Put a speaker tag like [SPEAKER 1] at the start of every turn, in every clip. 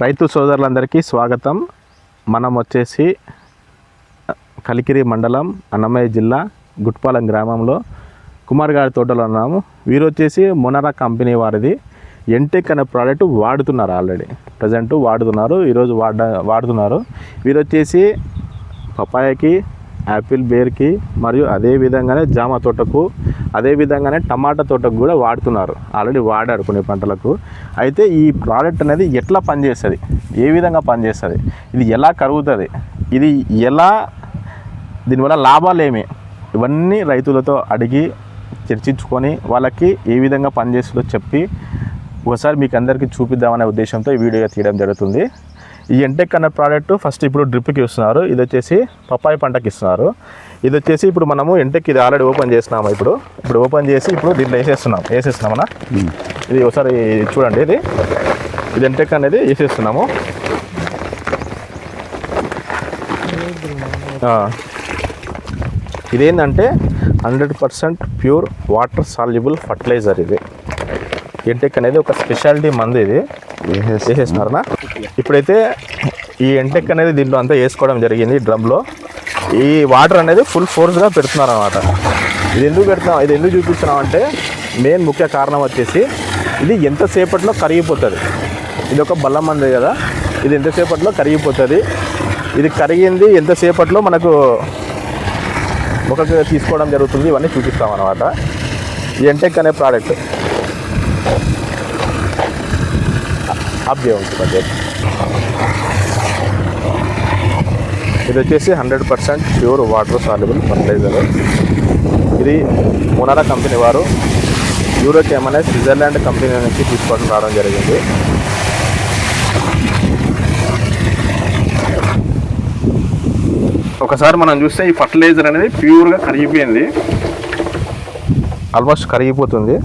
[SPEAKER 1] రైతు సోదరులందరికీ స్వాగతం. మనం వచ్చేసి కలికిరి మండలం అన్నమయ్య జిల్లా గుట్పాలెం గ్రామంలో కుమార్ గారి తోటలో ఉన్నాము. వీరు వచ్చేసి మొనరా కంపెనీ వారిది. ఎంటెక్ అనే ప్రోడక్ట్ వాడుతున్నారు ఆల్రెడీ. ప్రజెంట్ వాడుతున్నారు ఈరోజు వాడ వాడుతున్నారు. వీరు వచ్చేసి పపాయకి యాపిల్ బేర్కి మరియు అదే విధంగానే జామ తోటకు అదే విధంగానే టమాటా తోటకు కూడా వాడుతున్నారు. ఆల్రెడీ వాడారు కొన్ని పంటలకు. అయితే ఈ ప్రోడక్ట్ అనేది ఎట్లా పనిచేస్తుంది? ఏ విధంగా పనిచేస్తుంది? ఇది ఎలా కరుగుతుంది? ఇది ఎలా దీనివల్ల లాభాలు ఏమి? ఇవన్నీ రైతులతో అడిగి చర్చించుకొని వాళ్ళకి ఏ విధంగా పనిచేస్తుందో చెప్పి ఒకసారి మీకు అందరికీ చూపిద్దామనే ఉద్దేశంతో ఈ వీడియో తీయడం జరుగుతుంది. ఈ ఎంటెక్ అనే ప్రోడక్ట్ ఫస్ట్ ఇప్పుడు డ్రిప్కి ఇస్తున్నారు. ఇది వచ్చేసి పప్పాయి పంటకి ఇస్తున్నారు. ఇది వచ్చేసి ఇప్పుడు మనము ఎంటెక్ ఇది ఆల్రెడీ ఓపెన్ చేస్తున్నాము ఇప్పుడు. ఇప్పుడు ఓపెన్ చేసి ఇప్పుడు దీంట్లో వేసేస్తున్నాం. వేసేస్తున్నామన్నా ఇది ఒకసారి చూడండి ఇది. ఇది ఎంటెక్ అనేది వేసేస్తున్నాము. ఇదేంటంటే hundred percent pure water soluble fertilizer ఇది. ఎంటెక్ అనేది ఒక స్పెషాలిటీ మందు ఇది. వేసేస్తున్నారనా ఇప్పుడైతే ఈ ఎంటెక్ అనేది దీంట్లో అంతా వేసుకోవడం జరిగింది డ్రమ్లో. ఈ వాటర్ అనేది ఫుల్ ఫోర్స్గా పెడుతున్నారు అనమాట ఇది ఎందుకు పెడుతున్నాం? ఇది ఎందుకు చూపిస్తున్నాం అంటే మెయిన్ ముఖ్య కారణం వచ్చేసి ఇది ఎంతసేపట్లో కరిగిపోతుంది? ఇది ఒక బల్లం మంది కదా. ఇది ఎంతసేపట్లో కరిగిపోతుంది? ఇది కరిగింది ఎంతసేపట్లో మనకు ముఖకు తీసుకోవడం జరుగుతుంది? ఇవన్నీ చూపిస్తాం అనమాట ఈ ఎంటెక్ అనే ప్రోడక్ట్. అప్ ఉంటుంది ఇది వచ్చేసి hundred percent pure water soluble fertilizer ఇది మునారా కంపెనీ వారు యూరోకేమ్ అనే స్విట్జర్లాండ్ కంపెనీ నుంచి తీసుకోవడం రావడం జరిగింది. ఒకసారి మనం చూస్తే ఈ ఫర్టిలైజర్ అనేది ప్యూర్గా కరిగిపోయింది. ఆల్మోస్ట్ కరిగిపోతుంది.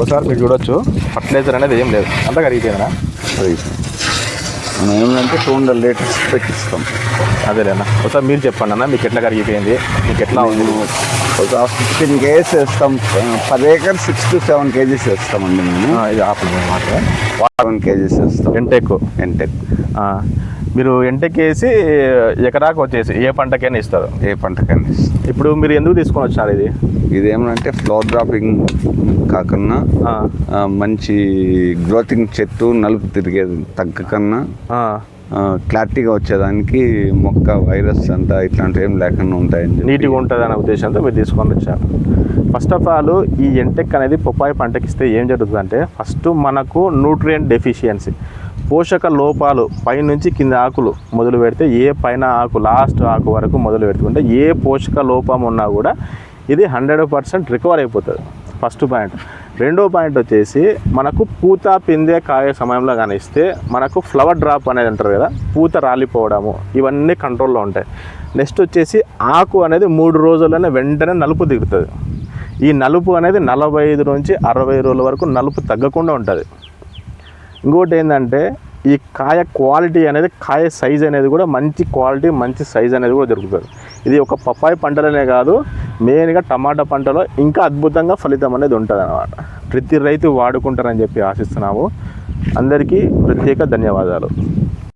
[SPEAKER 1] ఒకసారి మీరు చూడొచ్చు. ఫర్టిలైజర్ అనేది ఏం లేదు. అంతా కరిగిపోయిందా?
[SPEAKER 2] మనం ఏమంటే టూ హండ్రెడ్ లీటర్స్ పెట్టిస్తాం.
[SPEAKER 1] అదేలేనా? ఒకసారి మీరు చెప్పండి అన్న మీకు ఎట్లా కరిగిపోయింది? మీకు ఎట్లా ఉంది?
[SPEAKER 2] ఒక ఫిఫ్టీన్ కేజీస్ వేస్తాం. Per acre six to seven kgs వేస్తామండి మేము.
[SPEAKER 1] ఇది ఆపలు అనమాట
[SPEAKER 2] సెవెన్ కేజీస్ వేస్తాం.
[SPEAKER 1] ఎంటెక్
[SPEAKER 2] ఎంటెక్
[SPEAKER 1] మీరు ఎంటెక్ వేసి ఎకరాకు వచ్చేసి ఏ పంటకైనా ఇస్తారు?
[SPEAKER 2] ఏ పంటకైనా
[SPEAKER 1] ఇప్పుడు మీరు ఎందుకు తీసుకొని వచ్చినారు ఇది?
[SPEAKER 2] ఇది ఏమంటే ఫ్లో డ్రాపింగ్ కాకుండా మంచి గ్రోతింగ్ చెట్టు నలుపు తిరిగేది తగ్గకన్నా క్లారిటీగా వచ్చేదానికి మొక్క వైరస్ అంతా ఇట్లాంటివి ఏం లేకుండా ఉంటాయని చెప్పి
[SPEAKER 1] నీట్గా ఉంటుంది అనే ఉద్దేశంతో మీరు తీసుకొని వచ్చారు. ఫస్ట్ ఆఫ్ ఆల్ ఈ ఎంటెక్ అనేది పొప్పాయి పంటకి ఇస్తే ఏం జరుగుతుందంటే ఫస్ట్ మనకు న్యూట్రియంట్ డెఫిషియన్సీ పోషక లోపాలు పైనుంచి కింద ఆకులు మొదలు పెడితే ఏ పైన ఆకు లాస్ట్ ఆకు వరకు మొదలు పెడుతుంటే ఏ పోషక లోపం ఉన్నా కూడా ఇది హండ్రెడ్ పర్సెంట్ రికవర్ అయిపోతుంది. First point. రెండో పాయింట్ వచ్చేసి మనకు పూత పిందె కాయ సమయంలో కానీ ఇస్తే మనకు ఫ్లవర్ డ్రాప్ అనేది అంటారు కదా పూత రాలిపోవడము ఇవన్నీ కంట్రోల్లో ఉంటాయి. నెక్స్ట్ వచ్చేసి ఆకు అనేది మూడు రోజుల్లోనే వెంటనే నలుపు దిగుతుంది. ఈ నలుపు అనేది నలభై ఐదు నుంచి అరవై రోజుల వరకు నలుపు తగ్గకుండా ఉంటుంది. ఇంకోటి ఏంటంటే ఈ కాయ క్వాలిటీ అనేది కాయ సైజ్ అనేది కూడా మంచి క్వాలిటీ మంచి సైజ్ అనేది కూడా దొరుకుతుంది. ఇది ఒక పప్పాయి పంటలోనే కాదు మెయిన్గా టమాటా పంటలో ఇంకా అద్భుతంగా ఫలితం అనేది ఉంటుంది అనమాట ప్రతి రైతు వాడుకుంటారని చెప్పి ఆశిస్తున్నాము. అందరికీ ప్రత్యేక ధన్యవాదాలు.